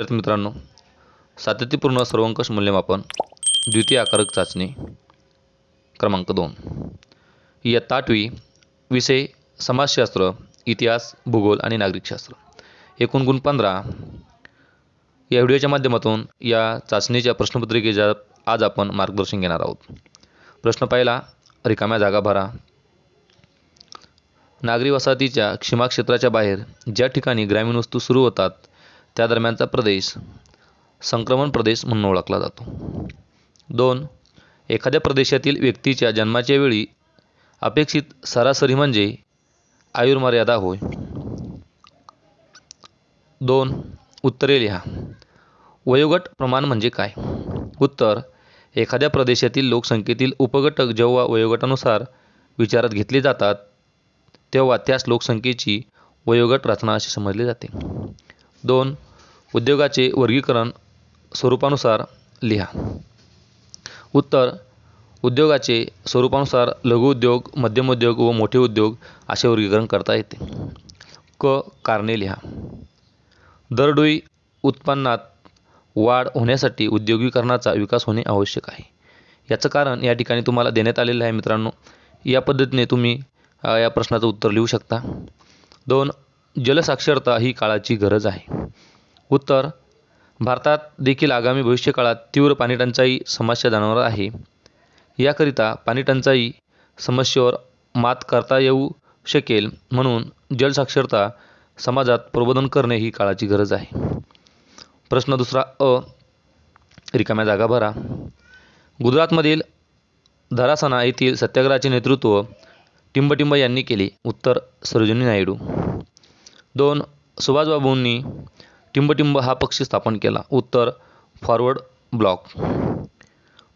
विद्यार्थी मित्रांनो सातत्यपूर्ण सर्वंकष मूल्यमापन द्वितीय आकारक चाचणी क्रमांक दोन. इयत्ता आठवी विषय समाजशास्त्र इतिहास भूगोल आणि नागरिकशास्त्र. एकूण गुण पंधरा. या व्हिडिओच्या माध्यमातून या चाचणीच्या प्रश्नपत्रिकेच्या आज आपण मार्गदर्शन घेणार आहोत. प्रश्न पहिला रिकाम्या जागा भरा. नागरी वसाहतीच्या सीमा क्षेत्राच्या बाहेर ज्या ठिकाणी ग्रामीण वस्तू सुरू होतात त्या दरम्यानचा प्रदेश संक्रमण प्रदेश म्हणून ओळखला जातो. दोन एखाद्या प्रदेशातील व्यक्तीच्या जन्माच्या वेळी अपेक्षित सरासरी म्हणजे आयुर्मर्यादा होय. दोन उत्तरे लिहा. वयोगट प्रमाण म्हणजे काय? उत्तर एखाद्या प्रदेशातील लोकसंख्येतील उपघटक जेव्हा वयोगटानुसार विचारात घेतले जातात तेव्हा त्यास लोकसंख्येची वयोगट रचना असे समजले जाते. दोन उद्योगाचे वर्गीकरण स्वरूपानुसार लिहा. उत्तर उद्योगाचे स्वरूपानुसार लघुउद्योग मध्यमोद्योग व मोठे उद्योग असे वर्गीकरण करता येते. क कारणे लिहा. दरडोई उत्पन्नात वाढ होण्यासाठी उद्योगीकरणाचा विकास होणे आवश्यक आहे. याचं कारण या ठिकाणी तुम्हाला देण्यात आलेलं आहे मित्रांनो. या पद्धतीने तुम्ही या प्रश्नाचं उत्तर लिहू शकता. दोन जलसाक्षरता ही काळाची गरज आहे. उत्तर भारतात देखील आगामी भविष्यकाळात तीव्र पाणीटंचाई समस्या जाणवणार आहे. याकरिता पाणीटंचाई समस्येवर मात करता येऊ शकेल म्हणून जलसाक्षरता समाजात प्रबोधन करणे ही काळाची गरज आहे. प्रश्न दुसरा अ रिकाम्या जागा भरा. गुजरातमधील धरासना येथील सत्याग्रहाचे नेतृत्व टिंबटिंब यांनी केले. उत्तर सरोजिनी नायडू. दोन सुभाषबाबूंनी टिंबटिंब हा पक्ष स्थापन केला. उत्तर फॉरवर्ड ब्लॉक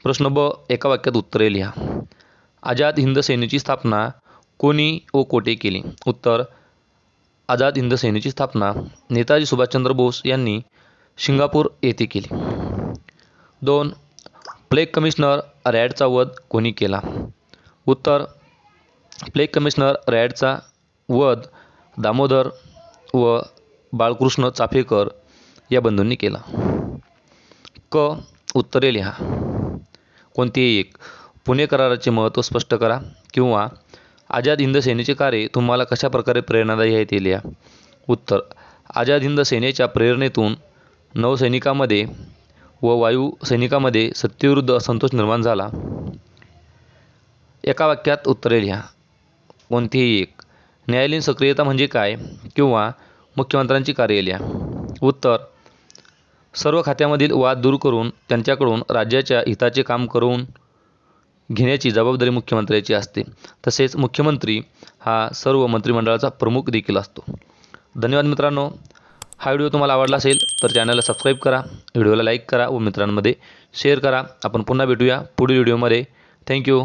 प्रश्न ब एका वाक्यात उत्तरे लिहा. आझाद हिंद सेनेची स्थापना कोणी व कोठे केली? उत्तर आझाद हिंद सेनेची स्थापना नेताजी सुभाषचंद्र बोस यांनी सिंगापूर येथे केली. दोन प्लेग कमिशनर रॅडचा वध कोणी केला? उत्तर प्लेग कमिशनर रॅडचा वध दामोदर व बाळकृष्ण चाफेकर या बंधूंनी केला. क. उत्तरे लिहा. कोणतेही एक. पुणे कराराचे महत्त्व स्पष्ट करा किंवा आझाद हिंद सेनेचे कार्य तुम्हाला कशा प्रकारे प्रेरणादायी आहे ते लिहा. उत्तर. आझाद हिंद सेनेच्या प्रेरणेतून नौसैनिकामध्ये व वायू सैनिकामध्ये सत्तेविरुद्ध असंतोष निर्माण झाला. एका वाक्यात उत्तरे लिहा. कोणतीही एक. न्यायालयीन सक्रियता म्हणजे काय? किंवा मुख्यमंत्र्यांची कार्यालय. उत्तर. सर्व खात्यामधील वाद दूर करून त्यांच्याकडून राज्याच्या हिताचे काम करून घेण्याची जबाबदारी मुख्यमंत्र्याची असते. तसेच मुख्यमंत्री हा सर्व मंत्रिमंडळाचा प्रमुख देखील असतो. धन्यवाद मित्रांनो. हा व्हिडिओ तुम्हाला आवडला असेल तर चॅनलला सबस्क्राईब करा व्हिडिओला लाईक करा व मित्रांमध्ये शेअर करा. आपण पुन्हा भेटूया पुढील व्हिडिओमध्ये. थँक्यू.